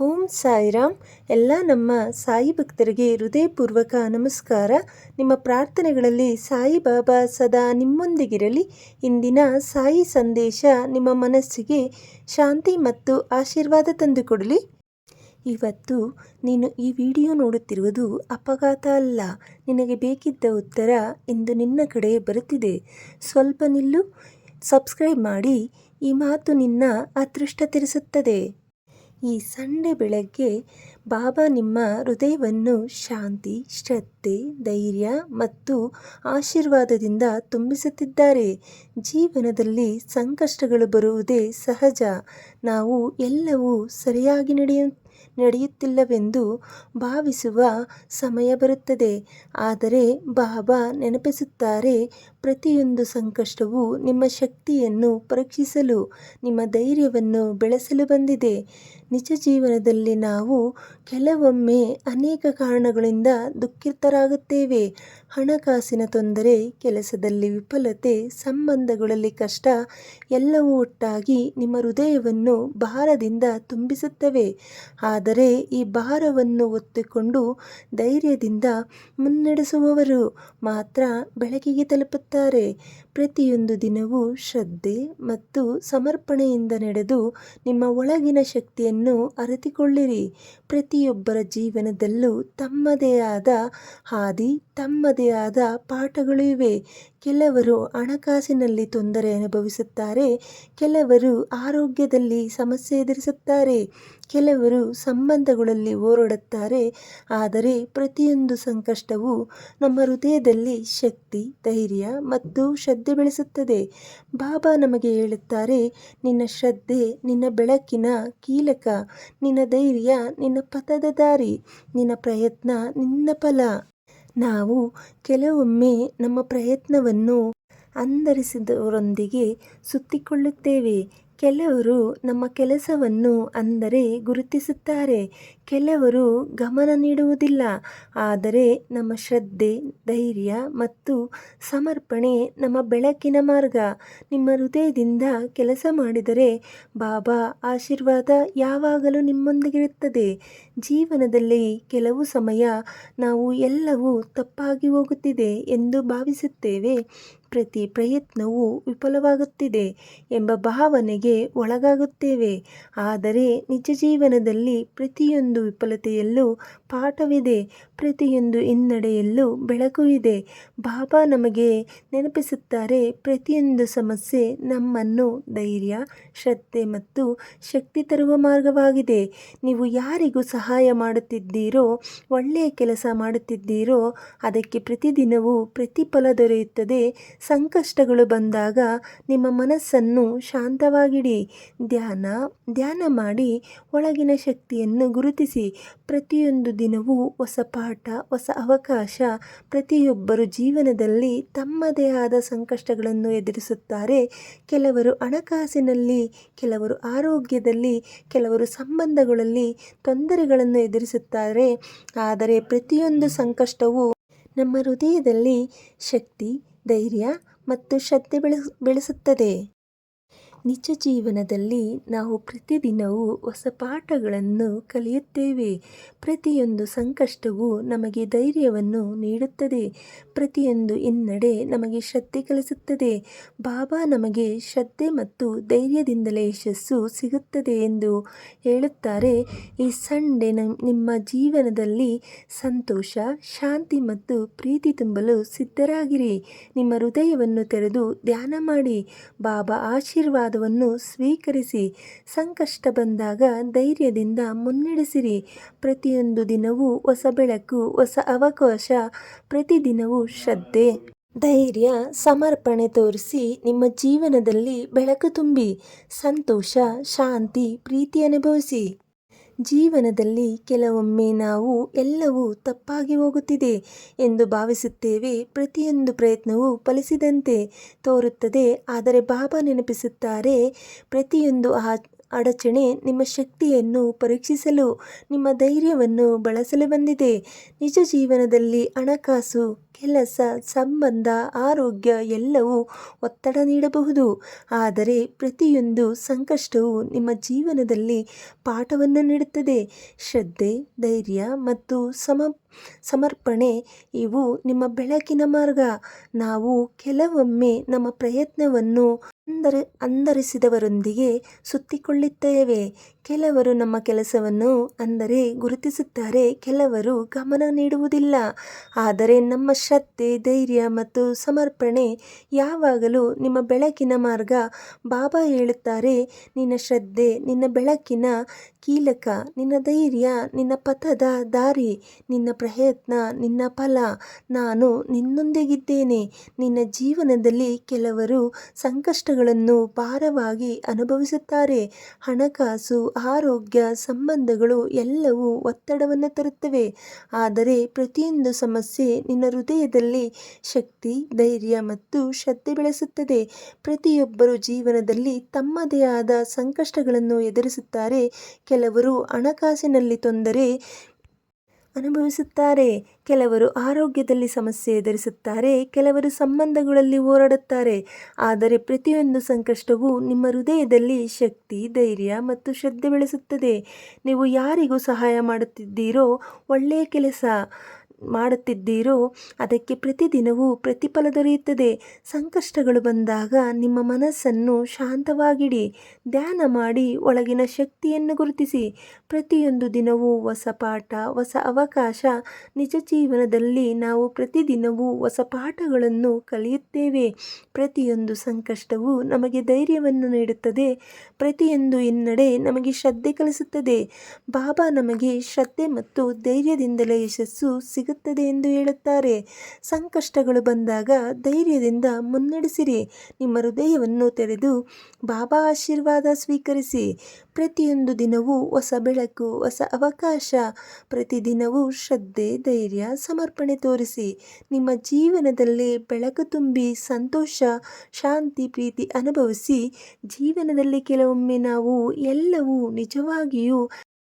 ಓಂ ಸಾಯಿರಾಮ್. ಎಲ್ಲ ನಮ್ಮ ಸಾಯಿ ಭಕ್ತರಿಗೆ ಹೃದಯಪೂರ್ವಕ ನಮಸ್ಕಾರ. ನಿಮ್ಮ ಪ್ರಾರ್ಥನೆಗಳಲ್ಲಿ ಸಾಯಿಬಾಬಾ ಸದಾ ನಿಮ್ಮೊಂದಿಗಿರಲಿ. ಇಂದಿನ ಸಾಯಿ ಸಂದೇಶ ನಿಮ್ಮ ಮನಸ್ಸಿಗೆ ಶಾಂತಿ ಮತ್ತು ಆಶೀರ್ವಾದ ತಂದುಕೊಡಲಿ. ಇವತ್ತು ನೀನು ಈ ವಿಡಿಯೋ ನೋಡುತ್ತಿರುವುದು ಅಪಘಾತ ಅಲ್ಲ. ನಿನಗೆ ಬೇಕಿದ್ದ ಉತ್ತರ ಇಂದು ನಿನ್ನ ಕಡೆ ಬರುತ್ತಿದೆ. ಸ್ವಲ್ಪ ನಿಲ್ಲು, ಸಬ್ಸ್ಕ್ರೈಬ್ ಮಾಡಿ. ಈ ಮಾತು ನಿನ್ನ ಅದೃಷ್ಟ ತಿರಿಸುತ್ತದೆ. ಈ ಸಂಡೆ ಬೆಳಗ್ಗೆ ಬಾಬಾ ನಿಮ್ಮ ಹೃದಯವನ್ನು ಶಾಂತಿ, ಶ್ರದ್ಧೆ, ಧೈರ್ಯ ಮತ್ತು ಆಶೀರ್ವಾದದಿಂದ ತುಂಬಿಸುತ್ತಿದ್ದಾರೆ. ಜೀವನದಲ್ಲಿ ಸಂಕಷ್ಟಗಳು ಬರುವುದೇ ಸಹಜ. ನಾವು ಎಲ್ಲವೂ ಸರಿಯಾಗಿ ನಡೆಯ, ನಡೆಯುತ್ತಿಲ್ಲವೆಂದು ಭಾವಿಸುವ ಸಮಯ ಬರುತ್ತದೆ. ಆದರೆ ಬಾಬಾ ನೆನಪಿಸುತ್ತಾರೆ, ಪ್ರತಿಯೊಂದು ಸಂಕಷ್ಟವೂ ನಿಮ್ಮ ಶಕ್ತಿಯನ್ನು ಪರೀಕ್ಷಿಸಲು, ನಿಮ್ಮ ಧೈರ್ಯವನ್ನು ಬೆಳೆಸಲು ಬಂದಿದೆ. ನಿಜ ಜೀವನದಲ್ಲಿ ನಾವು ಕೆಲವೊಮ್ಮೆ ಅನೇಕ ಕಾರಣಗಳಿಂದ ದುಃಖಿತರಾಗುತ್ತೇವೆ. ಹಣಕಾಸಿನ ತೊಂದರೆ, ಕೆಲಸದಲ್ಲಿ ವಿಫಲತೆ, ಸಂಬಂಧಗಳಲ್ಲಿ ಕಷ್ಟ ಎಲ್ಲವೂ ಒಟ್ಟಾಗಿ ನಿಮ್ಮ ಹೃದಯವನ್ನು ಭಾರದಿಂದ ತುಂಬಿಸುತ್ತವೆ. ಆದರೆ ಈ ಭಾರವನ್ನು ಒತ್ತಿಕೊಂಡು ಧೈರ್ಯದಿಂದ ಮುನ್ನಡೆಸುವವರು ಮಾತ್ರ ಬೆಳಕಿಗೆ ತಲುಪುತ್ತಾರೆ. ಪ್ರತಿಯೊಂದು ದಿನವೂ ಶ್ರದ್ಧೆ ಮತ್ತು ಸಮರ್ಪಣೆಯಿಂದ ನಡೆದು ನಿಮ್ಮ ಒಳಗಿನ ಶಕ್ತಿಯನ್ನು ಅರಿತುಕೊಳ್ಳಿರಿ. ಪ್ರತಿಯೊಬ್ಬರ ಜೀವನದಲ್ಲೂ ತಮ್ಮದೇ ಆದ ಹಾದಿ, ತಮ್ಮದೇ ಆದ ಪಾಠಗಳು ಇವೆ. ಕೆಲವರು ಹಣಕಾಸಿನಲ್ಲಿ ತೊಂದರೆ ಅನುಭವಿಸುತ್ತಾರೆ, ಕೆಲವರು ಆರೋಗ್ಯದಲ್ಲಿ ಸಮಸ್ಯೆ ಎದುರಿಸುತ್ತಾರೆ, ಕೆಲವರು ಸಂಬಂಧಗಳಲ್ಲಿ ಓರಡುತ್ತಾರೆ ಆದರೆ ಪ್ರತಿಯೊಂದು ಸಂಕಷ್ಟವು ನಮ್ಮ ಹೃದಯದಲ್ಲಿ ಶಕ್ತಿ, ಧೈರ್ಯ ಮತ್ತು ಶ್ರದ್ಧೆ ಬೆಳೆಸುತ್ತದೆ. ಬಾಬಾ ನಮಗೆ ಹೇಳುತ್ತಾರೆ, ನಿನ್ನ ಶ್ರದ್ಧೆ, ನಿನ್ನ ಬೆಳಕಿನ ಕೀಲಕ, ನಿನ್ನ ಧೈರ್ಯ, ನಿನ್ನ ಪಥದ ದಾರಿ, ನಿನ್ನ ಪ್ರಯತ್ನ, ನಿನ್ನ ಫಲ. ನಾವು ಕೆಲವೊಮ್ಮೆ ನಮ್ಮ ಪ್ರಯತ್ನವನ್ನು ಅಂದರಿಸಿದವರೊಂದಿಗೆ ಸುತ್ತಿಕೊಳ್ಳುತ್ತೇವೆ. ಕೆಲವರು ನಮ್ಮ ಕೆಲಸವನ್ನು ಅಂದರೆ ಗುರುತಿಸುತ್ತಾರೆ. ಕೆಲವರು ಗಮನ ನೀಡುವುದಿಲ್ಲ. ಆದರೆ ನಮ್ಮ ಶ್ರದ್ಧೆ, ಧೈರ್ಯ ಮತ್ತು ಸಮರ್ಪಣೆ ನಮ್ಮ ಬೆಳಕಿನ ಮಾರ್ಗ. ನಿಮ್ಮ ಹೃದಯದಿಂದ ಕೆಲಸ ಮಾಡಿದರೆ ಬಾಬಾ ಆಶೀರ್ವಾದ ಯಾವಾಗಲೂ ನಿಮ್ಮೊಂದಿಗಿರುತ್ತದೆ. ಜೀವನದಲ್ಲಿ ಕೆಲವು ಸಮಯ ನಾವು ಎಲ್ಲವೂ ತಪ್ಪಾಗಿ ಹೋಗುತ್ತಿದೆ ಎಂದು ಭಾವಿಸುತ್ತೇವೆ. ಪ್ರತಿ ಪ್ರಯತ್ನವೂ ವಿಫಲವಾಗುತ್ತಿದೆ ಎಂಬ ಭಾವನೆಗೆ ಒಳಗಾಗುತ್ತೇವೆ. ಆದರೆ ನಿಜ ಜೀವನದಲ್ಲಿ ಪ್ರತಿಯೊಂದು ವಿಫಲತೆಯಲ್ಲೂ ಪಾಠವಿದೆ, ಪ್ರತಿಯೊಂದು ಹಿನ್ನಡೆಯಲ್ಲೂ ಬೆಳಕು ಇದೆ. ಬಾಬಾ ನಮಗೆ ನೆನಪಿಸುತ್ತಾರೆ, ಪ್ರತಿಯೊಂದು ಸಮಸ್ಯೆ ನಮ್ಮನ್ನು ಧೈರ್ಯ, ಶ್ರದ್ಧೆ ಮತ್ತು ಶಕ್ತಿ ತರುವ ಮಾರ್ಗವಾಗಿದೆ. ನೀವು ಯಾರಿಗೂ ಸಹಾಯ ಮಾಡುತ್ತಿದ್ದೀರೋ, ಒಳ್ಳೆಯ ಕೆಲಸ ಮಾಡುತ್ತಿದ್ದೀರೋ, ಅದಕ್ಕೆ ಪ್ರತಿದಿನವೂ ಪ್ರತಿಫಲ ದೊರೆಯುತ್ತದೆ. ಸಂಕಷ್ಟಗಳು ಬಂದಾಗ ನಿಮ್ಮ ಮನಸ್ಸನ್ನು ಶಾಂತವಾಗಿಡಿ. ಧ್ಯಾನ ಧ್ಯಾನ ಮಾಡಿ ಒಳಗಿನ ಶಕ್ತಿಯನ್ನು ಗುರುತಿಸಿ. ಪ್ರತಿಯೊಂದು ದಿನವೂ ಹೊಸ ಪಾಠ, ಹೊಸ ಅವಕಾಶ ಪ್ರತಿಯೊಬ್ಬರು ಜೀವನದಲ್ಲಿ ತಮ್ಮದೇ ಆದ ಸಂಕಷ್ಟಗಳನ್ನು ಎದುರಿಸುತ್ತಾರೆ. ಕೆಲವರು ಹಣಕಾಸಿನಲ್ಲಿ, ಕೆಲವರು ಆರೋಗ್ಯದಲ್ಲಿ, ಕೆಲವರು ಸಂಬಂಧಗಳಲ್ಲಿ ತೊಂದರೆಗಳನ್ನು ಎದುರಿಸುತ್ತಾರೆ. ಆದರೆ ಪ್ರತಿಯೊಂದು ಸಂಕಷ್ಟವೂ ನಮ್ಮ ಹೃದಯದಲ್ಲಿ ಶಕ್ತಿ ಧೈರ್ಯ ಮತ್ತು ಶ್ರದ್ಧೆ ಬೆಳೆಸ್ ಬೆಳೆಸುತ್ತದೆ. ನಿಜ ಜೀವನದಲ್ಲಿ ನಾವು ಪ್ರತಿದಿನವೂ ಹೊಸ ಪಾಠಗಳನ್ನು ಕಲಿಯುತ್ತೇವೆ. ಪ್ರತಿಯೊಂದು ಸಂಕಷ್ಟವೂ ನಮಗೆ ಧೈರ್ಯವನ್ನು ನೀಡುತ್ತದೆ. ಪ್ರತಿಯೊಂದು ಹಿನ್ನಡೆ ನಮಗೆ ಶ್ರದ್ಧೆ ಕಲಿಸುತ್ತದೆ. ಬಾಬಾ ನಮಗೆ ಶ್ರದ್ಧೆ ಮತ್ತು ಧೈರ್ಯದಿಂದಲೇ ಯಶಸ್ಸು ಸಿಗುತ್ತದೆ ಎಂದು ಹೇಳುತ್ತಾರೆ. ಈ ಸಂಡೆ ನಿಮ್ಮ ಜೀವನದಲ್ಲಿ ಸಂತೋಷ, ಶಾಂತಿ ಮತ್ತು ಪ್ರೀತಿ ತುಂಬಲು ಸಿದ್ಧರಾಗಿರಿ. ನಿಮ್ಮ ಹೃದಯವನ್ನು ತೆರೆದು ಧ್ಯಾನ ಮಾಡಿ. ಬಾಬಾ ಆಶೀರ್ವಾದ ಆಶೀರ್ವಾದವನ್ನು ಸ್ವೀಕರಿಸಿ ಸಂಕಷ್ಟ ಬಂದಾಗ ಧೈರ್ಯದಿಂದ ಮುನ್ನಡೆಸಿರಿ. ಪ್ರತಿಯೊಂದು ದಿನವೂ ಹೊಸ ಬೆಳಕು, ಹೊಸ ಅವಕಾಶ, ಪ್ರತಿದಿನವೂ ಶ್ರದ್ಧೆ, ಧೈರ್ಯ, ಸಮರ್ಪಣೆ ತೋರಿಸಿ ನಿಮ್ಮ ಜೀವನದಲ್ಲಿ ಬೆಳಕು ತುಂಬಿ, ಸಂತೋಷ, ಶಾಂತಿ, ಪ್ರೀತಿ ಅನುಭವಿಸಿ. ಜೀವನದಲ್ಲಿ ಕೆಲವೊಮ್ಮೆ ನಾವು ಎಲ್ಲವೂ ತಪ್ಪಾಗಿ ಹೋಗುತ್ತಿದೆ ಎಂದು ಭಾವಿಸುತ್ತೇವೆ. ಪ್ರತಿಯೊಂದು ಪ್ರಯತ್ನವೂ ಫಲಿಸಿದಂತೆ ತೋರುತ್ತದೆ. ಆದರೆ ಬಾಬಾ ನೆನಪಿಸುತ್ತಾರೆ, ಪ್ರತಿಯೊಂದು ಅಡಚಣೆ ನಿಮ್ಮ ಶಕ್ತಿಯನ್ನು ಪರೀಕ್ಷಿಸಲು, ನಿಮ್ಮ ಧೈರ್ಯವನ್ನು ಬಳಸಲು ಬಂದಿದೆ. ನಿಜ ಜೀವನದಲ್ಲಿ ಹಣಕಾಸು ಕೆಲಸ, ಸಂಬಂಧ, ಆರೋಗ್ಯ ಎಲ್ಲವೂ ಒತ್ತಡ ನೀಡಬಹುದು. ಆದರೆ ಪ್ರತಿಯೊಂದು ಸಂಕಷ್ಟವು ನಿಮ್ಮ ಜೀವನದಲ್ಲಿ ಪಾಠವನ್ನು ನೀಡುತ್ತದೆ. ಶ್ರದ್ಧೆ, ಧೈರ್ಯ ಮತ್ತು ಸಮ, ಸಮರ್ಪಣೆ ಇವು ನಿಮ್ಮ ಬೆಳಕಿನ ಮಾರ್ಗ. ನಾವು ಕೆಲವೊಮ್ಮೆ ನಮ್ಮ ಪ್ರಯತ್ನವನ್ನು ಅಂದರೆ ಅಂದರಿಸಿದವರೊಂದಿಗೆ ಸುತ್ತಿಕೊಳ್ಳುತ್ತೇವೆ. ಕೆಲವರು ನಮ್ಮ ಕೆಲಸವನ್ನು ಅಂದರೆ ಗುರುತಿಸುತ್ತಾರೆ, ಕೆಲವರು ಗಮನ ನೀಡುವುದಿಲ್ಲ. ಆದರೆ ನಮ್ಮ ಶ್ರದ್ಧೆ, ಧೈರ್ಯ ಮತ್ತು ಸಮರ್ಪಣೆ ಯಾವಾಗಲೂ ನಿಮ್ಮ ಬೆಳಕಿನ ಮಾರ್ಗ. ಬಾಬಾ ಹೇಳುತ್ತಾರೆ, ನಿನ್ನ ಶ್ರದ್ಧೆ, ನಿನ್ನ ಬೆಳಕಿನ ಕೀಲಕ, ನಿನ್ನ ಧೈರ್ಯ, ನಿನ್ನ ಪಥದ ದಾರಿ, ನಿನ್ನ ಪ್ರಯತ್ನ, ನಿನ್ನ ಫಲ. ನಾನು ನಿನ್ನೊಂದಿಗಿದ್ದೇನೆ. ನಿನ್ನ ಜೀವನದಲ್ಲಿ ಕೆಲವರು ಸಂಕಷ್ಟಗಳನ್ನು ಭಾರವಾಗಿ ಅನುಭವಿಸುತ್ತಾರೆ. ಹಣಕಾಸು ಆರೋಗ್ಯ, ಸಂಬಂಧಗಳು ಎಲ್ಲವೂ ಒತ್ತಡವನ್ನು ತರುತ್ತವೆ. ಆದರೆ ಪ್ರತಿಯೊಂದು ಸಮಸ್ಯೆ ನಿನ್ನ ಹೃದಯದಲ್ಲಿ ಶಕ್ತಿ, ಧೈರ್ಯ ಮತ್ತು ಶ್ರದ್ಧೆ ಬೆಳೆಸುತ್ತದೆ. ಪ್ರತಿಯೊಬ್ಬರು ಜೀವನದಲ್ಲಿ ತಮ್ಮದೇ ಆದ ಸಂಕಷ್ಟಗಳನ್ನು ಎದುರಿಸುತ್ತಾರೆ. ಕೆಲವರು ಹಣಕಾಸಿನಲ್ಲಿ ತೊಂದರೆ ಅನುಭವಿಸುತ್ತಾರೆ. ಕೆಲವರು ಆರೋಗ್ಯದಲ್ಲಿ ಸಮಸ್ಯೆ ಎದುರಿಸುತ್ತಾರೆ, ಕೆಲವರು ಸಂಬಂಧಗಳಲ್ಲಿ ಹೋರಾಡುತ್ತಾರೆ. ಆದರೆ ಪ್ರತಿಯೊಂದು ಸಂಕಷ್ಟವು ನಿಮ್ಮ ಹೃದಯದಲ್ಲಿ ಶಕ್ತಿ, ಧೈರ್ಯ ಮತ್ತು ಶ್ರದ್ಧೆ ಬೆಳೆಸುತ್ತದೆ. ನೀವು ಯಾರಿಗೂ ಸಹಾಯ ಮಾಡುತ್ತಿದ್ದೀರೋ ಒಳ್ಳೆಯ ಕೆಲಸ. ಮಾಡುತ್ತಿದ್ದೀರೋ ಅದಕ್ಕೆ ಪ್ರತಿದಿನವೂ ಪ್ರತಿಫಲ ದೊರೆಯುತ್ತದೆ. ಸಂಕಷ್ಟಗಳು ಬಂದಾಗ ನಿಮ್ಮ ಮನಸ್ಸನ್ನು ಶಾಂತವಾಗಿಡಿ. ಧ್ಯಾನ ಮಾಡಿ ಒಳಗಿನ ಶಕ್ತಿಯನ್ನು ಗುರುತಿಸಿ. ಪ್ರತಿಯೊಂದು ದಿನವೂ ಹೊಸ ಪಾಠ, ಹೊಸ ಅವಕಾಶ. ನಿಜ ಜೀವನದಲ್ಲಿ ನಾವು ಪ್ರತಿದಿನವೂ ಹೊಸ ಪಾಠಗಳನ್ನು ಕಲಿಯುತ್ತೇವೆ. ಪ್ರತಿಯೊಂದು ಸಂಕಷ್ಟವೂ ನಮಗೆ ಧೈರ್ಯವನ್ನು ನೀಡುತ್ತದೆ. ಪ್ರತಿಯೊಂದು ಹಿನ್ನಡೆ ನಮಗೆ ಶ್ರದ್ಧೆ ಕಲಿಸುತ್ತದೆ. ಬಾಬಾ ನಮಗೆ ಶ್ರದ್ಧೆ ಮತ್ತು ಧೈರ್ಯದಿಂದಲೇ ಯಶಸ್ಸು ಸಿಗುತ್ತದೆ ಎಂದು ಹೇಳುತ್ತಾರೆ. ಸಂಕಷ್ಟಗಳು ಬಂದಾಗ ಧೈರ್ಯದಿಂದ ಮುನ್ನಡೆಸಿರಿ. ನಿಮ್ಮ ಹೃದಯವನ್ನು ತೆರೆದು ಬಾಬಾ ಆಶೀರ್ವಾದ ಸ್ವೀಕರಿಸಿ. ಪ್ರತಿಯೊಂದು ದಿನವೂ ಹೊಸ ಬೆಳಕು, ಹೊಸ ಅವಕಾಶ, ಪ್ರತಿದಿನವೂ ಶ್ರದ್ಧೆ, ಧೈರ್ಯ, ಸಮರ್ಪಣೆ ತೋರಿಸಿ. ನಿಮ್ಮ ಜೀವನದಲ್ಲಿ ಬೆಳಕು ತುಂಬಿ ಸಂತೋಷ, ಶಾಂತಿ, ಪ್ರೀತಿ ಅನುಭವಿಸಿ. ಜೀವನದಲ್ಲಿ ಕೆಲವೊಮ್ಮೆ ನಾವು ಎಲ್ಲವೂ ನಿಜವಾಗಿಯೂ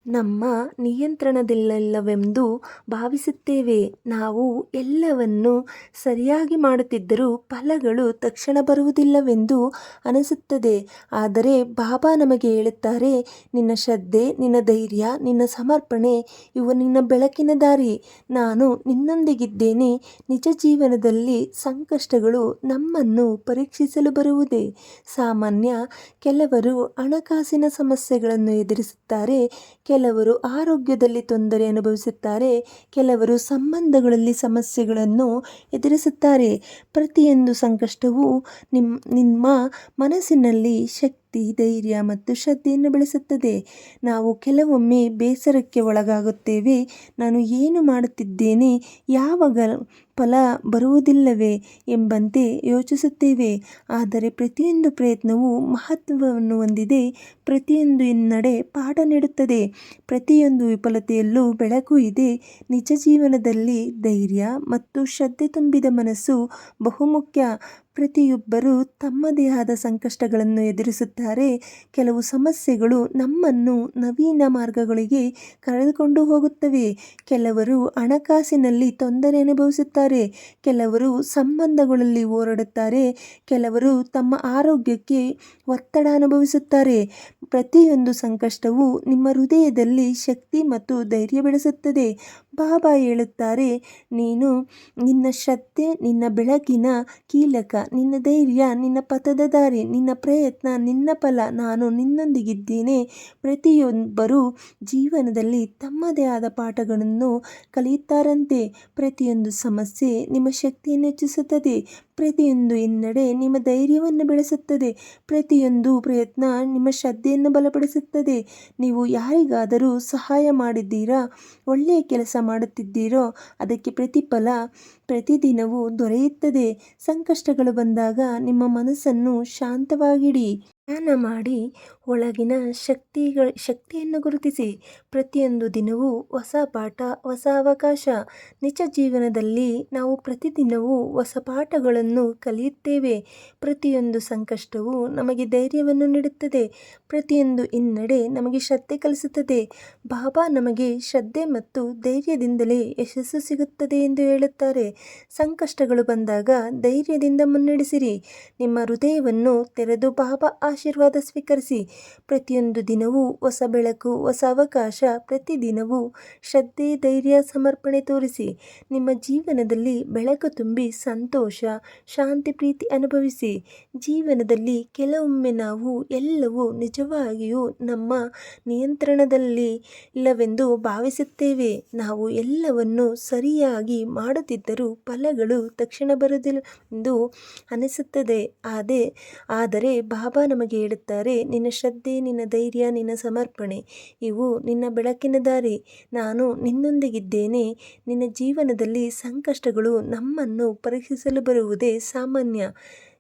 ನಮ್ಮ ನಿಯಂತ್ರಣದಲ್ಲಿಲ್ಲವೆಂದು ಭಾವಿಸುತ್ತೇವೆ. ನಾವು ಎಲ್ಲವನ್ನು ಸರಿಯಾಗಿ ಮಾಡುತ್ತಿದ್ದರೂ ಫಲಗಳು ತಕ್ಷಣ ಬರುವುದಿಲ್ಲವೆಂದು ಅನಿಸುತ್ತದೆ. ಆದರೆ ಬಾಬಾ ನಮಗೆ ಹೇಳುತ್ತಾರೆ, ನಿನ್ನ ಶ್ರದ್ಧೆ, ನಿನ್ನ ಧೈರ್ಯ, ನಿನ್ನ ಸಮರ್ಪಣೆ, ಇವು ನಿನ್ನ ಬೆಳಕಿನ ದಾರಿ. ನಾನು ನಿನ್ನೊಂದಿಗಿದ್ದೇನೆ, ನಿಜ ಜೀವನದಲ್ಲಿ ಸಂಕಷ್ಟಗಳು ನಮ್ಮನ್ನು ಪರೀಕ್ಷಿಸಲು ಬರುವುದೇ. ಸಾಮಾನ್ಯ ಕೆಲವರು ಹಣಕಾಸಿನ ಸಮಸ್ಯೆಗಳನ್ನು ಎದುರಿಸುತ್ತಾರೆ ಕೆಲವರು ಆರೋಗ್ಯದಲ್ಲಿ ತೊಂದರೆ ಅನುಭವಿಸುತ್ತಾರೆ ಕೆಲವರು ಸಂಬಂಧಗಳಲ್ಲಿ ಸಮಸ್ಯೆಗಳನ್ನು ಎದುರಿಸುತ್ತಾರೆ. ಪ್ರತಿಯೊಂದು ಸಂಕಷ್ಟವೂ ನಿಮ್ಮ ನಿಮ್ಮ ಮನಸ್ಸಿನಲ್ಲಿ ಶಕ್ತಿ ಧೈರ್ಯ ಮತ್ತು ಶ್ರದ್ಧೆಯನ್ನು ಬೆಳೆಸುತ್ತದೆ. ನಾವು ಕೆಲವೊಮ್ಮೆ ಬೇಸರಕ್ಕೆ ಒಳಗಾಗುತ್ತೇವೆ. ನಾನು ಏನು ಮಾಡುತ್ತಿದ್ದೇನೆ? ಯಾವಾಗ ಫಲ ಬರುವುದಿಲ್ಲವೇ ಎಂಬಂತೆ ಯೋಚಿಸುತ್ತೇವೆ. ಆದರೆ ಪ್ರತಿಯೊಂದು ಪ್ರಯತ್ನವೂ ಮಹತ್ವವನ್ನು ಹೊಂದಿದೆ. ಪ್ರತಿಯೊಂದು ಹಿನ್ನಡೆ ಪಾಠ ನೀಡುತ್ತದೆ. ಪ್ರತಿಯೊಂದು ವಿಫಲತೆಯಲ್ಲೂ ಬೆಳಕು ಇದೆ. ನಿಜ ಜೀವನದಲ್ಲಿ ಧೈರ್ಯ ಮತ್ತು ಶ್ರದ್ಧೆ ತುಂಬಿದ ಮನಸ್ಸು ಬಹುಮುಖ್ಯ. ಪ್ರತಿಯೊಬ್ಬರೂ ತಮ್ಮದೇ ಆದ ಸಂಕಷ್ಟಗಳನ್ನು ಎದುರಿಸುತ್ತಾರೆ. ಕೆಲವು ಸಮಸ್ಯೆಗಳು ನಮ್ಮನ್ನು ನವೀನ ಮಾರ್ಗಗಳಿಗೆ ಕರೆದುಕೊಂಡು ಹೋಗುತ್ತವೆ. ಕೆಲವರು ಹಣಕಾಸಿನಲ್ಲಿ ತೊಂದರೆ ಅನುಭವಿಸುತ್ತಾರೆ. ಕೆಲವರು ಸಂಬಂಧಗಳಲ್ಲಿ ಹೋರಾಡುತ್ತಾರೆ. ಕೆಲವರು ತಮ್ಮ ಆರೋಗ್ಯಕ್ಕೆ ಒತ್ತಡ ಅನುಭವಿಸುತ್ತಾರೆ. ಪ್ರತಿಯೊಂದು ಸಂಕಷ್ಟವು ನಿಮ್ಮ ಹೃದಯದಲ್ಲಿ ಶಕ್ತಿ ಮತ್ತು ಧೈರ್ಯ ಬೆಳೆಸುತ್ತದೆ. ಬಾಬಾ ಹೇಳುತ್ತಾರೆ, ನೀನು ನಿನ್ನ ಶ್ರದ್ಧೆ, ನಿನ್ನ ಬೆಳಕಿನ ಕೀಲಕ, ನಿನ್ನ ಧೈರ್ಯ, ನಿನ್ನ ಪಥದ ದಾರಿ, ನಿನ್ನ ಪ್ರಯತ್ನ, ನಿನ್ನ ಫಲ, ನಾನು ನಿನ್ನೊಂದಿಗಿದ್ದೇನೆ. ಪ್ರತಿಯೊಬ್ಬರೂ ಜೀವನದಲ್ಲಿ ತಮ್ಮದೇ ಆದ ಪಾಠಗಳನ್ನು ಕಲಿಯುತ್ತಾರಂತೆ. ಪ್ರತಿಯೊಂದು ಸಮಸ್ಯೆ ನಿಮ್ಮ ಶಕ್ತಿಯನ್ನು ಹೆಚ್ಚಿಸುತ್ತದೆ. ಪ್ರತಿಯೊಂದು ಹಿನ್ನಡೆ ನಿಮ್ಮ ಧೈರ್ಯವನ್ನು ಬೆಳೆಸುತ್ತದೆ. ಪ್ರತಿಯೊಂದು ಪ್ರಯತ್ನ ನಿಮ್ಮ ಶ್ರದ್ಧೆಯನ್ನು ಬಲಪಡಿಸುತ್ತದೆ. ನೀವು ಯಾರಿಗಾದರೂ ಸಹಾಯ ಮಾಡಿದ್ದೀರಾ? ಒಳ್ಳೆಯ ಕೆಲಸ ಮಾಡುತ್ತಿದ್ದೀರೋ ಅದಕ್ಕೆ ಪ್ರತಿಫಲ ಪ್ರತಿದಿನವೂ ದೊರೆಯುತ್ತದೆ. ಸಂಕಷ್ಟಗಳು ಬಂದಾಗ ನಿಮ್ಮ ಮನಸ್ಸನ್ನು ಶಾಂತವಾಗಿಡಿ ಧ್ಯಾನ ಮಾಡಿ ಒಳಗಿನ ಶಕ್ತಿಗಳ, ಶಕ್ತಿಯನ್ನು ಗುರುತಿಸಿ. ಪ್ರತಿಯೊಂದು ದಿನವೂ ಹೊಸ ಪಾಠ, ಹೊಸ ಅವಕಾಶ. ನಿಜ ಜೀವನದಲ್ಲಿ ನಾವು ಪ್ರತಿದಿನವೂ ಹೊಸ ಪಾಠಗಳನ್ನು ಕಲಿಯುತ್ತೇವೆ. ಪ್ರತಿಯೊಂದು ಸಂಕಷ್ಟವೂ ನಮಗೆ ಧೈರ್ಯವನ್ನು ನೀಡುತ್ತದೆ. ಪ್ರತಿಯೊಂದು ಹಿನ್ನಡೆ ನಮಗೆ ಶ್ರದ್ಧೆ ಕಲಿಸುತ್ತದೆ. ಬಾಬಾ ನಮಗೆ ಶ್ರದ್ಧೆ ಮತ್ತು ಧೈರ್ಯದಿಂದಲೇ ಯಶಸ್ಸು ಸಿಗುತ್ತದೆ ಎಂದು ಹೇಳುತ್ತಾರೆ. ಸಂಕಷ್ಟಗಳು ಬಂದಾಗ ಧೈರ್ಯದಿಂದ ಮುನ್ನಡೆಸಿರಿ. ನಿಮ್ಮ ಹೃದಯವನ್ನು ತೆರೆದು ಬಾಬಾ ಆಶೀರ್ವಾದ ಸ್ವೀಕರಿಸಿ. ಪ್ರತಿಯೊಂದು ದಿನವೂ ಹೊಸ ಬೆಳಕು, ಹೊಸ ಅವಕಾಶ, ಪ್ರತಿದಿನವೂ ಶ್ರದ್ಧೆ, ಧೈರ್ಯ, ಸಮರ್ಪಣೆ ತೋರಿಸಿ ನಿಮ್ಮ ಜೀವನದಲ್ಲಿ ಬೆಳಕು ತುಂಬಿ ಸಂತೋಷ, ಶಾಂತಿ, ಪ್ರೀತಿ ಅನುಭವಿಸಿ. ಜೀವನದಲ್ಲಿ ಕೆಲವೊಮ್ಮೆ ನಾವು ಎಲ್ಲವೂ ನಿಜವಾಗಿಯೂ ನಮ್ಮ ನಿಯಂತ್ರಣದಲ್ಲಿ ಇಲ್ಲವೆಂದು ಭಾವಿಸುತ್ತೇವೆ. ನಾವು ಎಲ್ಲವನ್ನು ಸರಿಯಾಗಿ ಮಾಡುತ್ತಿದ್ದರೂ ಫಲಗಳು ತಕ್ಷಣ ಬರುವುದಿಲ್ಲ ಎಂದು ಅನಿಸುತ್ತದೆ. ಆದರೆ ಆದರೆ ಬಾಬಾ ನಮಗೆ ಹೇಳುತ್ತಾರೆ, ನಿನ್ನ ಶ್ರದ್ಧೆ ನಿನ್ನ ಧೈರ್ಯ, ನಿನ್ನ ಸಮರ್ಪಣೆ, ಇವು ನಿನ್ನ ಬೆಳಕಿನ ದಾರಿ. ನಾನು ನಿನ್ನೊಂದಿಗಿದ್ದೇನೆ. ನಿನ್ನ ಜೀವನದಲ್ಲಿ ಸಂಕಷ್ಟಗಳು ನಮ್ಮನ್ನು ಪರೀಕ್ಷಿಸಲು ಬರುವುದೇ ಸಾಮಾನ್ಯ.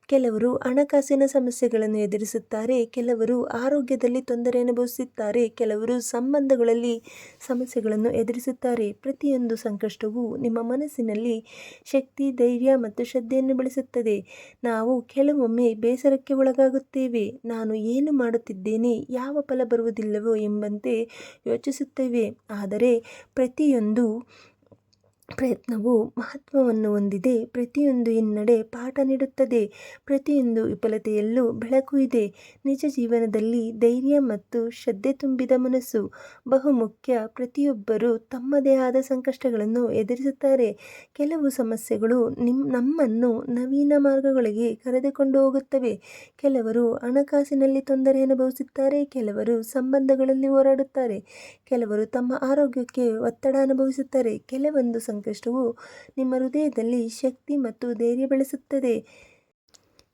ಕೆಲವರು ಹಣಕಾಸಿನ ಸಮಸ್ಯೆಗಳನ್ನು ಎದುರಿಸುತ್ತಾರೆ, ಕೆಲವರು ಆರೋಗ್ಯದಲ್ಲಿ ತೊಂದರೆ ಅನುಭವಿಸುತ್ತಾರೆ, ಕೆಲವರು ಸಂಬಂಧಗಳಲ್ಲಿ ಸಮಸ್ಯೆಗಳನ್ನು ಎದುರಿಸುತ್ತಾರೆ. ಪ್ರತಿಯೊಂದು ಸಂಕಷ್ಟವೂ ನಿಮ್ಮ ಮನಸ್ಸಿನಲ್ಲಿ ಶಕ್ತಿ, ಧೈರ್ಯ ಮತ್ತು ಶ್ರದ್ಧೆಯನ್ನು ಬೆಳೆಸುತ್ತದೆ. ನಾವು ಕೆಲವೊಮ್ಮೆ ಬೇಸರಕ್ಕೆ ಒಳಗಾಗುತ್ತೇವೆ. ನಾನು ಏನು ಮಾಡುತ್ತಿದ್ದೇನೆ, ಯಾವ ಫಲ ಬರುವುದಿಲ್ಲವೋ ಎಂಬಂತೆ ಯೋಚಿಸುತ್ತೇವೆ. ಆದರೆ ಪ್ರತಿಯೊಂದು ಪ್ರಯತ್ನವು ಮಹತ್ವವನ್ನು ಹೊಂದಿದೆ. ಪ್ರತಿಯೊಂದು ಹಿನ್ನಡೆ ಪಾಠ ನೀಡುತ್ತದೆ. ಪ್ರತಿಯೊಂದು ವಿಫಲತೆಯಲ್ಲೂ ಬೆಳಕು ಇದೆ. ನಿಜ ಜೀವನದಲ್ಲಿ ಧೈರ್ಯ ಮತ್ತು ಶ್ರದ್ಧೆ ತುಂಬಿದ ಮನಸ್ಸು ಬಹುಮುಖ್ಯ. ಪ್ರತಿಯೊಬ್ಬರೂ ತಮ್ಮದೇ ಆದ ಸಂಕಷ್ಟಗಳನ್ನು ಎದುರಿಸುತ್ತಾರೆ. ಕೆಲವು ಸಮಸ್ಯೆಗಳು ನಿಮ್, ನಮ್ಮನ್ನು ನವೀನ ಮಾರ್ಗಗಳಿಗೆ ಕರೆದುಕೊಂಡು ಹೋಗುತ್ತವೆ. ಕೆಲವರು ಹಣಕಾಸಿನಲ್ಲಿ ತೊಂದರೆ ಅನುಭವಿಸುತ್ತಾರೆ. ಕೆಲವರು ಸಂಬಂಧಗಳಲ್ಲಿ ಹೋರಾಡುತ್ತಾರೆ. ಕೆಲವರು ತಮ್ಮ ಆರೋಗ್ಯಕ್ಕೆ ಒತ್ತಡ ಅನುಭವಿಸುತ್ತಾರೆ. ಕೆಲವೊಂದು ಸಂಕಷ್ಟವು ನಿಮ್ಮ ಹೃದಯದಲ್ಲಿ ಶಕ್ತಿ ಮತ್ತು ಧೈರ್ಯ ಬೆಳೆಸುತ್ತದೆ.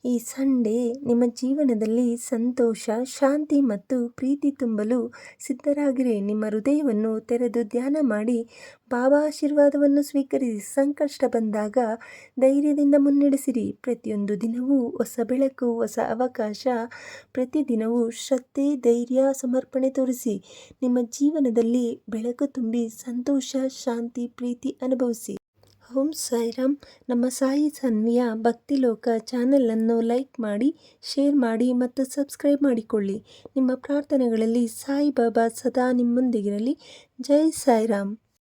ಈ ಸಂಡೇ ನಿಮ್ಮ ಜೀವನದಲ್ಲಿ ಸಂತೋಷ, ಶಾಂತಿ ಮತ್ತು ಪ್ರೀತಿ ತುಂಬಲು ಸಿದ್ಧರಾಗಿರಿ. ನಿಮ್ಮ ಹೃದಯವನ್ನು ತೆರೆದು ಧ್ಯಾನ ಮಾಡಿ, ಬಾಬಾ ಆಶೀರ್ವಾದವನ್ನು ಸ್ವೀಕರಿಸಿ ಸಂಕಷ್ಟ ಬಂದಾಗ ಧೈರ್ಯದಿಂದ ಮುನ್ನಡೆಸಿರಿ. ಪ್ರತಿಯೊಂದು ದಿನವೂ ಹೊಸ ಬೆಳಕು, ಹೊಸ ಅವಕಾಶ, ಪ್ರತಿದಿನವೂ ಶ್ರದ್ಧೆ ಧೈರ್ಯ, ಸಮರ್ಪಣೆ ತೋರಿಸಿ. ನಿಮ್ಮ ಜೀವನದಲ್ಲಿ ಬೆಳಕು ತುಂಬಿ ಸಂತೋಷ, ಶಾಂತಿ, ಪ್ರೀತಿ ಅನುಭವಿಸಿ. ಓಂ ಸಾಯಿರಾಮ್. ನಮ್ಮ ಸಾಯಿ ಸನ್ವಿಯ ಭಕ್ತಿಲೋಕ ಚಾನಲನ್ನು ಲೈಕ್ ಮಾಡಿ, ಶೇರ್ ಮಾಡಿ ಮತ್ತು ಸಬ್ಸ್ಕ್ರೈಬ್ ಮಾಡಿಕೊಳ್ಳಿ. ನಿಮ್ಮ ಪ್ರಾರ್ಥನೆಗಳಲ್ಲಿ ಸಾಯಿಬಾಬಾ ಸದಾ ನಿಮ್ಮೊಂದಿಗಿರಲಿ. ಜೈ ಸಾಯಿರಾಮ್.